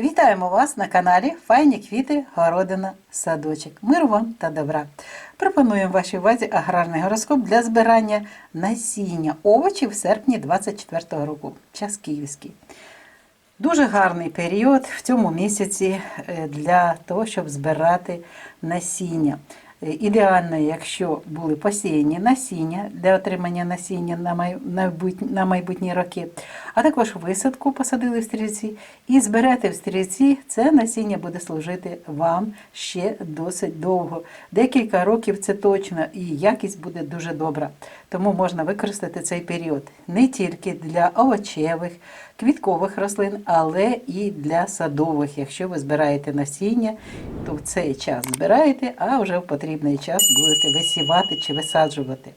Вітаємо вас на каналі Файні квіти, городина, садочок. Миру вам та добра. Пропонуємо вашій увазі аграрний гороскоп для збирання насіння овочів в серпні 2024 року. Час київський. Дуже гарний період в цьому місяці е, для того, щоб збирати насіння. Ідеально, якщо були посіяні насіння для отримання насіння на май- майбутні, роки, а також висадку посадили в стрільці і збирати в стрільці, це насіння буде служити вам ще досить довго. Декілька років це точно, і якість буде дуже добра. Тому можна використати цей період не тільки для овочевих, квіткових рослин, але і для садових. Якщо ви збираєте насіння, то в цей час збираєте, а вже в потрібний час будете висівати чи висаджувати.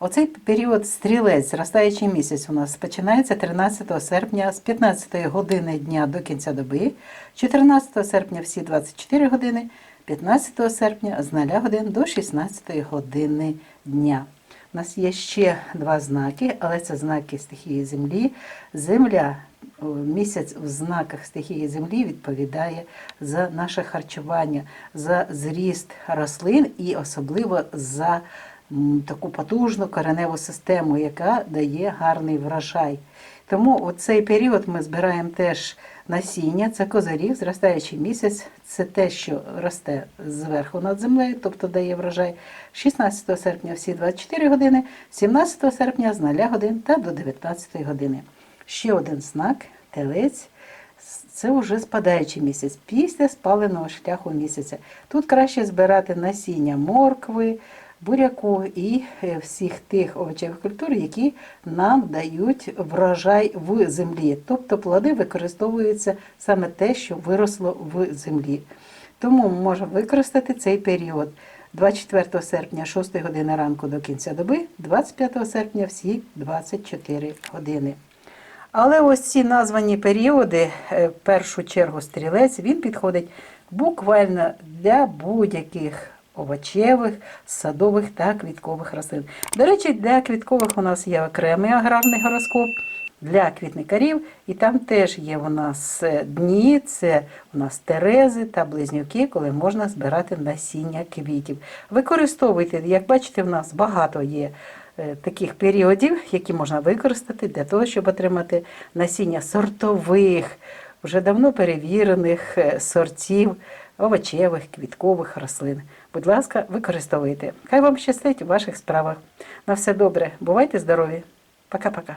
Оцей період стрілець, зростаючий місяць у нас починається 13 серпня з 15 години дня до кінця доби, 14 серпня всі 24 години, 15 серпня з 0 годин до 16 години дня. У нас є ще два знаки, але це знаки стихії Землі. Земля місяць в знаках стихії Землі відповідає за наше харчування, за зріст рослин і особливо за таку потужну кореневу систему, яка дає гарний врожай. Тому у цей період ми збираємо теж насіння, це козиріг, зростаючий місяць, це те, що росте зверху над землею, тобто дає врожай. 16 серпня всі 24 години, 17 серпня з 0 годин та до 19 години. Ще один знак телець. Це вже спадаючий місяць після спаленого шляху місяця. Тут краще збирати насіння моркви, буряку і е, всіх тих овочевих культур, які нам дають врожай в землі. Тобто плоди використовуються саме те, що виросло в землі. Тому ми можемо використати цей період. 24 серпня 6 години ранку до кінця доби, 25 серпня всі 24 години. Але ось ці названі періоди, е, в першу чергу стрілець, він підходить буквально для будь-яких овочевих, садових та квіткових рослин. До речі, для квіткових у нас є окремий аграрний гороскоп. Для квітникарів, і там теж є у нас е, дні, це у нас терези та близнюки, коли можна збирати насіння квітів. Використовуйте, як бачите, в нас багато є е, таких періодів, які можна використати для того, щоб отримати насіння сортових, вже давно перевірених е, сортів овочевих, квіткових рослин. Будь ласка, використовуйте. Хай вам щастить у ваших справах. На все добре, бувайте здорові. Пока-пока.